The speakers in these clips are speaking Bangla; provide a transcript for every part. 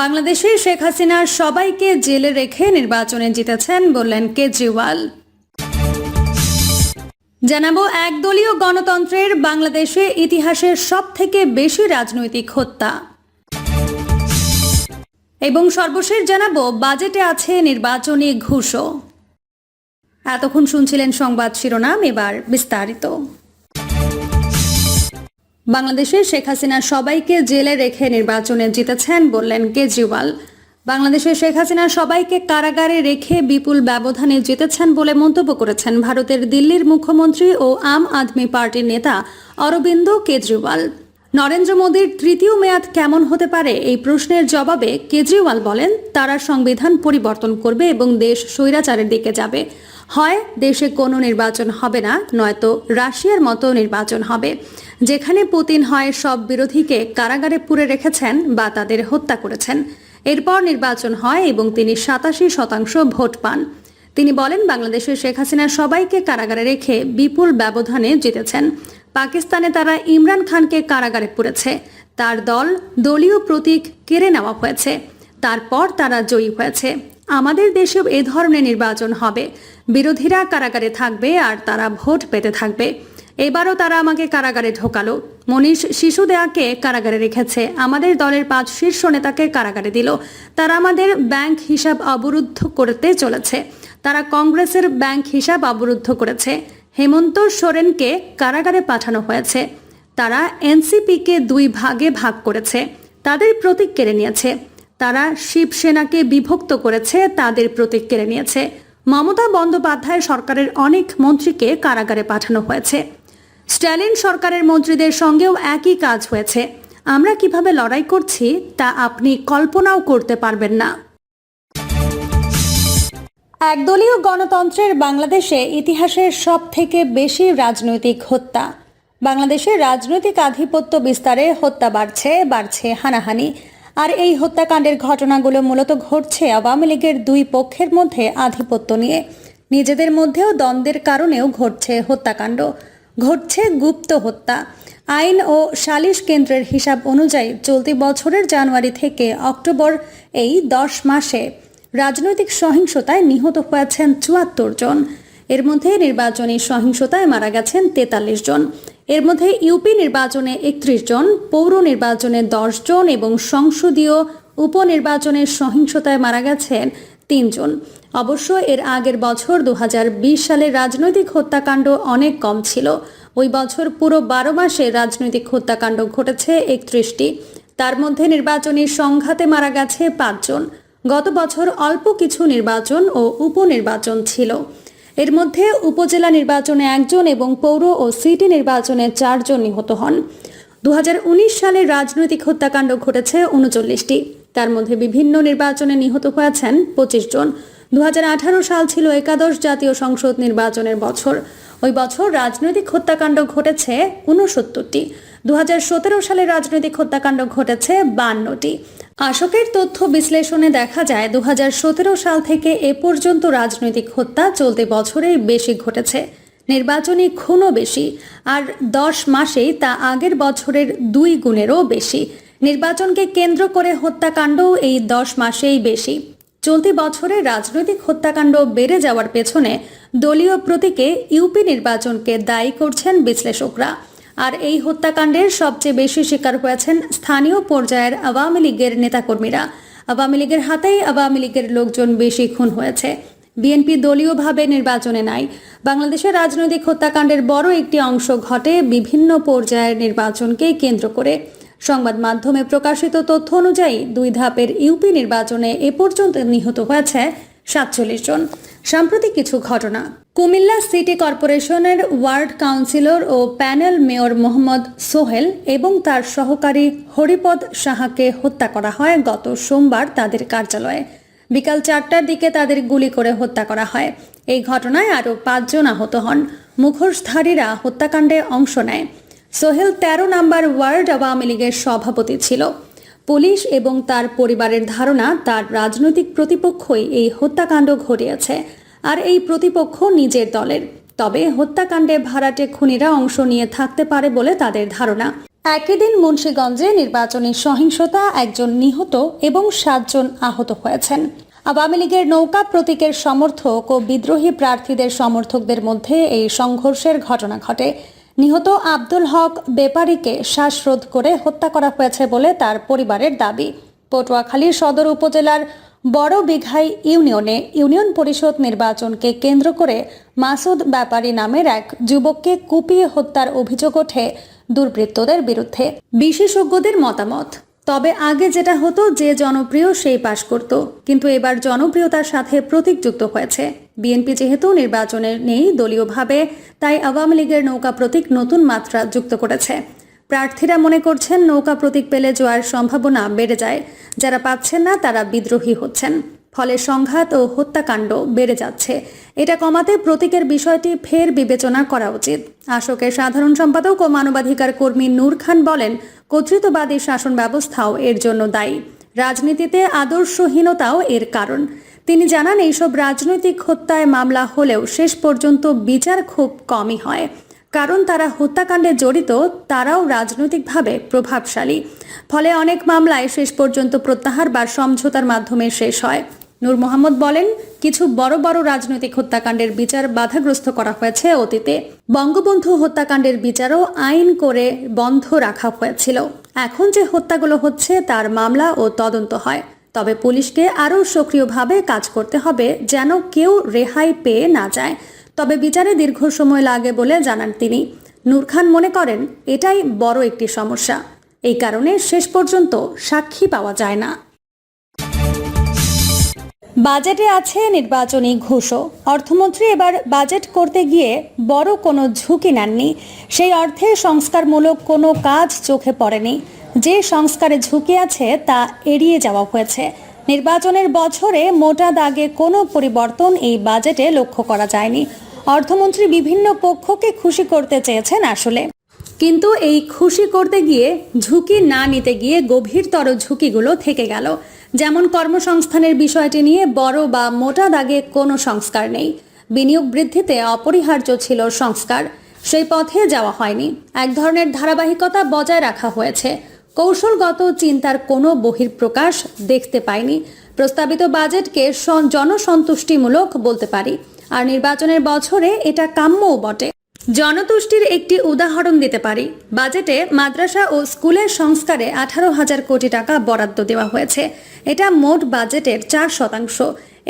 বাংলাদেশে শেখ হাসিনার সবাইকে জেলে রেখে নির্বাচনে জিতেছেন বললেন কেজরিওয়াল। জানাব, একদলীয় গণতন্ত্রের বাংলাদেশে ইতিহাসের সব থেকে বেশি রাজনৈতিক হত্যা। এবং সর্বশেষ জানাব, বাজেটে আছে নির্বাচনী ঘুষও এতক্ষণ শুনছিলেন সংবাদ শিরোনাম, এবার বিস্তারিত। বাংলাদেশে শেখ হাসিনা সবাইকে জেলে রেখে নির্বাচনে জিতেছেন বললেন কেজরিওয়াল। বাংলাদেশে শেখ হাসিনা সবাইকে কারাগারে রেখে বিপুল ব্যবধানে জিতেছেন বলে মন্তব্য করেছেন ভারতের দিল্লির মুখ্যমন্ত্রী ও আম আদমি পার্টির নেতা অরবিন্দ কেজরিওয়াল। নরেন্দ্র মোদীর তৃতীয় মেয়াদ কেমন হতে পারে এই প্রশ্নের জবাবে কেজরিওয়াল বলেন, তারা সংবিধান পরিবর্তন করবে এবং দেশ স্বৈরাচারের দিকে যাবে। হয় দেশে কোনো নির্বাচন হবে না, নয়তো রাশিয়ার মতো নির্বাচন হবে। যেখানে পুতিন হয়, সব বিরোধীকে কারাগারে পুরে রেখেছেন বা তাদের হত্যা করেছেন। এরপর নির্বাচন হয় এবং তিনি সাতাশি শতাংশ ভোট পান। তিনি বলেন, বাংলাদেশের শেখ হাসিনা সবাইকে কারাগারে রেখে বিপুল ব্যবধানে জিতেছেন। পাকিস্তানে তারা ইমরান খানকে কারাগারে পুরেছে। তার দল দলীয় প্রতীক কেড়ে নেওয়া হয়েছে। তারপর তারা জয়ী হয়েছে। আমাদের দেশেও এ ধরনের নির্বাচন হবে। বিরোধীরা কারাগারে থাকবে আর তারা ভোট পেতে থাকবে। এবারও তারা আমাকে কারাগারে ঢোকালো। মনীষ শিশু দেয়াকে কারাগারে রেখেছে। আমাদের দলের পাঁচ শীর্ষ নেতাকে কারাগারে দিল। তারা আমাদের ব্যাংক হিসাব অবরুদ্ধ করতে চলেছে। তারা কংগ্রেসের ব্যাংক হিসাব অবরুদ্ধ করেছে। হেমন্ত সোরেনকে কারাগারে পাঠানো হয়েছে। তারা এনসিপিকে দুই ভাগে ভাগ করেছে। তাদের প্রতীক কেড়ে নিয়েছে। তারা শিবসেনাকে বিভক্ত করেছে। তাদের প্রতীক কেড়ে নিয়েছে। মমতা বন্দ্যোপাধ্যায় সরকারের অনেক মন্ত্রীকে কারাগারে পাঠানো হয়েছে। স্ট্যালিন সরকারের মন্ত্রীদের সঙ্গেও একই কাজ হয়েছে। আমরা কীভাবে লড়াই করছি, তা আপনি কল্পনাও করতে পারবেন না। একদলীয় গণতন্ত্রের বাংলাদেশে ইতিহাসের সব থেকে বেশি রাজনৈতিক হত্যা। বাংলাদেশের রাজনৈতিক আধিপত্য বিস্তারে হত্যা বাড়ছে বাড়ছে হানাহানি। আর এই হত্যাকাণ্ডের ঘটনাগুলো মূলত ঘটছে আওয়ামী লীগের দুই পক্ষের মধ্যে আধিপত্য নিয়ে। নিজেদের মধ্যেও দ্বন্দ্বের কারণেও ঘটছে হত্যাকাণ্ড। ঘটছে গুপ্ত হত্যা। আইন ও সালিশ কেন্দ্রের হিসাব অনুযায়ী চলতি বছরের জানুয়ারি থেকে অক্টোবর এই দশ মাসে রাজনৈতিক সহিংসতায় নিহত হয়েছেন চুয়াত্তর জন। এর মধ্যে নির্বাচনী সহিংসতায় মারা গেছেন তেতাল্লিশ জন। এর মধ্যে ইউপি নির্বাচনে একত্রিশ জন, পৌর নির্বাচনে দশ জন এবং সংসদীয় উপনির্বাচনের সহিংসতায় মারা গেছেন তিনজন অবশ্য এর আগের বছর দু সালের রাজনৈতিক হত্যাকাণ্ড অনেক কম ছিল। ওই বছর পুরো বারো মাসে রাজনৈতিক হত্যাকাণ্ড ঘটেছে একত্রিশটি। তার মধ্যে নির্বাচনী সংঘাতে মারা গেছে পাঁচজন। গত বছর অল্প কিছু নির্বাচন ও উপনির্বাচন ছিল। এর মধ্যে উপজেলা নির্বাচনে একজন এবং পৌর ও সিটি নির্বাচনে চারজন নিহত হন। দু সালের রাজনৈতিক হত্যাকাণ্ড ঘটেছে উনচল্লিশটি। তার মধ্যে বিভিন্ন নির্বাচনে নিহত হয়েছেন পঁচিশ জন। দু হাজার আঠারো সাল ছিল একাদশ জাতীয় সংসদ নির্বাচনের বছর। ওই বছর রাজনৈতিক হত্যাকাণ্ড ঘটেছে উনসত্তরটি দু সালে রাজনৈতিক হত্যাকাণ্ড ঘটেছে বান্নটি। আশোকের তথ্য বিশ্লেষণে দেখা যায় দু হাজার সতেরো সাল থেকে এ পর্যন্ত রাজনৈতিক হত্যা চলতি বছরেই বেশি ঘটেছে। নির্বাচনী খুনও বেশি, আর দশ মাসেই তা আগের বছরের দুই গুণেরও বেশি। নির্বাচনকে কেন্দ্র করে হত্যাকাণ্ডও এই দশ মাসেই বেশি। চলতি বছরে রাজনৈতিক হত্যাকাণ্ড বেড়ে যাওয়ার পেছনে দলীয় প্রতীকে ইউপি নির্বাচনকে দায়ী করছেন বিশ্লেষকরা। আর এই হত্যাকাণ্ডের সবচেয়ে বেশি শিকার হয়েছেন স্থানীয় পর্যায়ের আওয়ামী লীগের নেতাকর্মীরা। আওয়ামী লীগের হাতেই আওয়ামী লীগের লোকজন বেশি খুন হয়েছে। বিএনপি দলীয়ভাবে নির্বাচনে নাই। বাংলাদেশের রাজনৈতিক হত্যাকাণ্ডের বড় একটি অংশ ঘটে বিভিন্ন পর্যায়ের নির্বাচনকে কেন্দ্র করে। সংবাদ মাধ্যমে প্রকাশিত তথ্য অনুযায়ী দুই ধাপের ইউপি নির্বাচনে এ পর্যন্ত নিহত হয়েছে সাতচল্লিশ জন। সাম্প্রতিক কিছু ঘটনা। কুমিল্লা সিটি কর্পোরেশনের ওয়ার্ড কাউন্সিলর ও প্যানেল মেয়র মোহাম্মদ সোহেল এবং তার সহকারী হরিপদ সাহাকে হত্যা করা হয় গত সোমবার তাদের কার্যালয়ে। বিকাল চারটার দিকে তাদের গুলি করে হত্যা করা হয়। এই ঘটনায় আরও পাঁচজন আহত হন। মুখোশধারীরা হত্যাকাণ্ডে অংশ নেয়। সোহেল তেরো নাম্বার ওয়ার্ড আওয়ামী লীগের সভাপতি ছিল। পুলিশ এবং তার পরিবারের ধারণা, তার রাজনৈতিক প্রতিপক্ষই এই হত্যাকাণ্ড ঘটিয়েছে আর এই প্রতিপক্ষ নিজের দলের। তবে হত্যাকাণ্ডে ভাড়াটে খুনিরা অংশ নিয়ে থাকতে পারে বলে তাদের ধারণা। একই দিন মুন্সীগঞ্জে নির্বাচনী সহিংসতা একজন নিহত এবং সাতজন আহত হয়েছেন। আওয়ামী লীগের নৌকা প্রতীকের সমর্থক ও বিদ্রোহী প্রার্থীদের সমর্থকদের মধ্যে এই সংঘর্ষের ঘটনা ঘটে। নিহত আব্দুল হক বেপারীকে শ্বাসরোধ করে হত্যা করা হয়েছে বলে তার পরিবারের দাবি। পটুয়াখালীর সদর উপজেলার বড় বিঘাই ইউনিয়নে ইউনিয়ন পরিষদ নির্বাচনকে কেন্দ্র করে মাসুদ ব্যাপারী নামের এক যুবককে কুপিয়ে হত্যার অভিযোগ ওঠে দুর্বৃত্তদের বিরুদ্ধে। বিশেষজ্ঞদের মতামত, তবে আগে যেটা হতো যে জনপ্রিয় সেই পাশ করত, কিন্তু এবার জনপ্রিয়তার সাথে প্রতীক যুক্ত হয়েছে। বিএনপি যেহেতু নির্বাচনে নেই দলীয়ভাবে, তাই আওয়ামী লীগের নৌকা প্রতীক নতুন মাত্রা যুক্ত করেছে। প্রার্থীরা মনে করছেন নৌকা প্রতীক পেলে জয়ের সম্ভাবনা বেড়ে যায়। যারা পাচ্ছেন না, তারা বিদ্রোহী হচ্ছেন। ফলে সংঘাত ও হত্যাকাণ্ড বেড়ে যাচ্ছে। এটা কমাতে প্রতীকের বিষয়টি ফের বিবেচনা করা উচিত। আশোকের সাধারণ সম্পাদক ও মানবাধিকার কর্মী নূর খান বলেন, কর্তৃত্ববাদী শাসন ব্যবস্থাও এর জন্য দায়ী। রাজনীতিতে আদর্শহীনতাও এর কারণ। তিনি জানান, এইসব রাজনৈতিক হত্যায় মামলা হলেও শেষ পর্যন্ত বিচার খুব কমই হয়। কারণ তারা হত্যাকাণ্ডে জড়িত, তারাও রাজনৈতিকভাবে প্রভাবশালী। ফলে অনেক মামলায় শেষ পর্যন্ত প্রত্যাহার বা সমঝোতার মাধ্যমে শেষ হয়। নূর মোহাম্মদ বলেন, কিছু বড় বড় রাজনৈতিক হত্যাকাণ্ডের বিচার বাধাগ্রস্ত করা হয়েছে অতীতে। বঙ্গবন্ধু হত্যাকাণ্ডের বিচারও আইন করে বন্ধ রাখা হয়েছিল। এখন যে হত্যাগুলো হচ্ছে, তার মামলা ও তদন্ত হয়। তবে পুলিশকে আরও সক্রিয়ভাবে কাজ করতে হবে যেন কেউ রেহাই পেয়ে না যায়। তবে বিচারে দীর্ঘ সময় লাগে বলে জানান তিনি। নূর খান মনে করেন, এটাই বড় একটি সমস্যা। এই কারণে শেষ পর্যন্ত সাক্ষী পাওয়া যায় না। বাজেটে আছে নির্বাচনী ঘুষও অর্থমন্ত্রী এবার বাজেট করতে গিয়ে বড় কোনো ঝুঁকি নেননি। সেই অর্থে সংস্কারমূলক কোনো কাজ চোখে পড়েনি। যে সংস্কারে ঝুঁকি আছে তা এড়িয়ে যাওয়া হয়েছে। নির্বাচনের বছরে মোটা দাগে কোনো পরিবর্তন এই বাজেটে লক্ষ্য করা যায়নি। অর্থমন্ত্রী বিভিন্ন পক্ষকে খুশি করতে চেয়েছেন আসলে। কিন্তু এই খুশি করতে গিয়ে ঝুঁকি না নিতে গিয়ে গভীরতর ঝুঁকিগুলো থেকে গেল। যেমন কর্মসংস্থানের বিষয়টি নিয়ে বড় বা মোটা দাগে কোনো সংস্কার নেই। বিনিয়োগ বৃদ্ধিতে অপরিহার্য ছিল সংস্কার। সেই পথে যাওয়া হয়নি। এক ধরনের ধারাবাহিকতা বজায় রাখা হয়েছে। কৌশলগত চিন্তার কোনো বহির্প্রকাশ দেখতে পাইনি। প্রস্তাবিত বাজেটকে জনসন্তুষ্টিমূলক বলতে পারি। আর নির্বাচনের বছরে এটা কাম্যও বটে। জনতুষ্টির একটি উদাহরণ দিতে পারি। বাজেটে মাদ্রাসা ও স্কুলের সংস্কারে আঠারো হাজার কোটি টাকা বরাদ্দ দেওয়া হয়েছে। এটা মোট বাজেটের চার শতাংশ।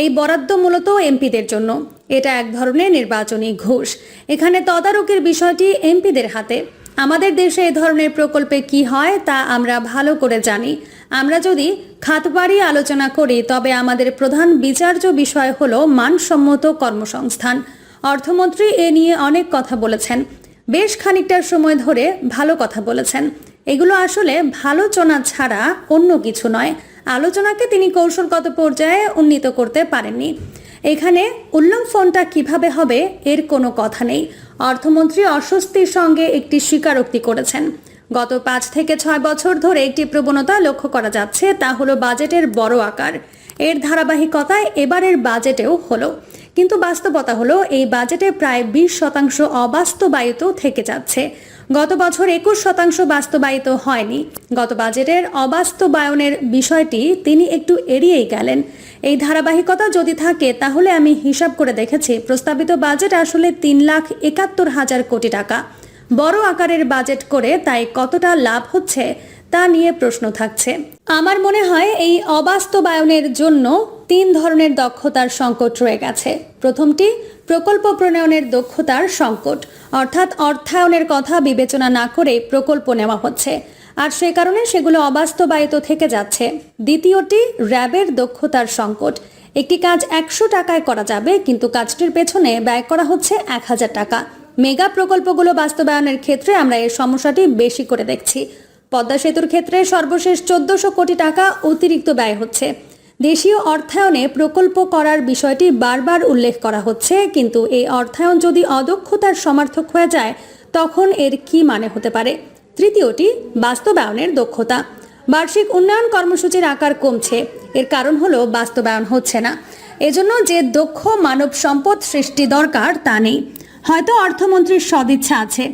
এই বরাদ্দ মূলত এমপিদের জন্য। এটা এক ধরনের নির্বাচনী ঘুষ। এখানে তদারকির বিষয়টি এমপিদের হাতে। আমাদের দেশে এ ধরনের প্রকল্পে কি হয় তা আমরা ভালো করে জানি। আমরা যদি খাতবাড়ি আলোচনা করি, তবে আমাদের প্রধান বিচার্য বিষয় হল মানসম্মত কর্মসংস্থান। অর্থমন্ত্রী এ নিয়ে অনেক কথা বলেছেন। বেশ খানিকটা সময় ধরে ভালো কথা বলেছেন। এগুলো আসলে ভালোচনা ছাড়া অন্য কিছু নয়। আলোচনাকে তিনি কৌশলগত পর্যায়ে উন্নীত করতে পারেননি। এখানে উল্লম উল্লম্ফনটা কীভাবে হবে, এর কোনো কথা নেই। অর্থমন্ত্রী অস্বস্তির সঙ্গে একটি স্বীকারোক্তি করেছেন। গত পাঁচ থেকে ছয় বছর ধরে একটি প্রবণতা লক্ষ্য করা যাচ্ছে, তা হলো বাজেটের বড় আকার। এর ধারাবাহিকতায় এবারের বাজেটেও হলো। কিন্তু বাস্তবতা হলো, এই বাজেটে প্রায় বিশ শতাংশ অবাস্তবায়িত থেকে যাচ্ছে। গত বছর একুশ শতাংশ বাস্তবায়িত হয়নি। গত বাজেটের অবাস্তবায়নের বিষয়টি তিনি একটু এড়িয়েই গেলেন। এই ধারাবাহিকতা যদি থাকে, তাহলে আমি হিসাব করে দেখেছি, প্রস্তাবিত বাজেট আসলে তিন লাখ একাত্তর হাজার কোটি টাকা। বড় আকারের বাজেট করে তাই কতটা লাভ হচ্ছে, তা নিয়ে প্রশ্ন থাকছে। আমার মনে হয় এই অবাস্তবায়নের জন্য তিন ধরনের দক্ষতার সংকট রয়ে গেছে। প্রথমটি, প্রকল্প প্রণয়নের দক্ষতার সংকট। অর্থাৎ অর্থায়নের কথা বিবেচনা না করে প্রকল্প নেওয়া হচ্ছে। আর সে কারণে সেগুলো অবাস্তবায়িত থেকে যাচ্ছে। দ্বিতীয়টি, র্যাবের দক্ষতার সংকট। একটি কাজ একশো টাকায় করা যাবে, কিন্তু কাজটির পেছনে ব্যয় করা হচ্ছে এক হাজার টাকা। মেগা প্রকল্পগুলো বাস্তবায়নের ক্ষেত্রে আমরা এই সমস্যাটি বেশি করে দেখছি। পদ্মা সেতুর ক্ষেত্রে সর্বশেষ চোদ্দশো কোটি টাকা অতিরিক্ত ব্যয় হচ্ছে। দেশীয় অর্থায়নে প্রকল্প করার বিষয়টি বারবার উল্লেখ করা হচ্ছে, কিন্তু এই অর্থায়ন যদি অদক্ষতার সমার্থক হয়ে যায়, তখন এর কি মানে হতে পারে? তৃতীয়টি, বাস্তবায়নের দক্ষতা। বার্ষিক উন্নয়ন কর্মসূচির আকার কমছে। এর কারণ হলো বাস্তবায়ন হচ্ছে না। এজন্য যে দক্ষ মানব সম্পদ সৃষ্টি দরকার তা নেই। হয়তো অর্থমন্ত্রীর সদিচ্ছা আছে।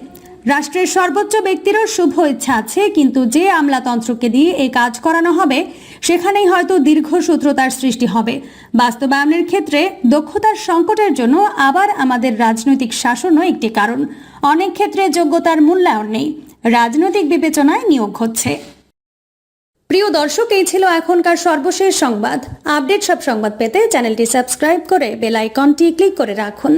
রাষ্ট্রের সর্বোচ্চ ব্যক্তিরও শুভ ইচ্ছা আছে, কিন্তু যে আমলাতন্ত্রকে দিয়ে এই কাজ করানো হবে, সেখানেই হয়তো দীর্ঘসূত্রতার সৃষ্টি হবে। বাস্তবায়নের ক্ষেত্রে দক্ষতার সংকটের জন্য আবার আমাদের রাজনৈতিক শাসনও একটি কারণ। অনেক ক্ষেত্রে যোগ্যতার মূল্যায়ন নেই। রাজনৈতিক বিবেচনায় নিয়োগ হচ্ছে। প্রিয় দর্শক, এই ছিল এখনকার সর্বশেষ সংবাদ। আপডেট সব সংবাদ পেতে চ্যানেলটি সাবস্ক্রাইব করে বেল আইকনটি ক্লিক করে রাখুন।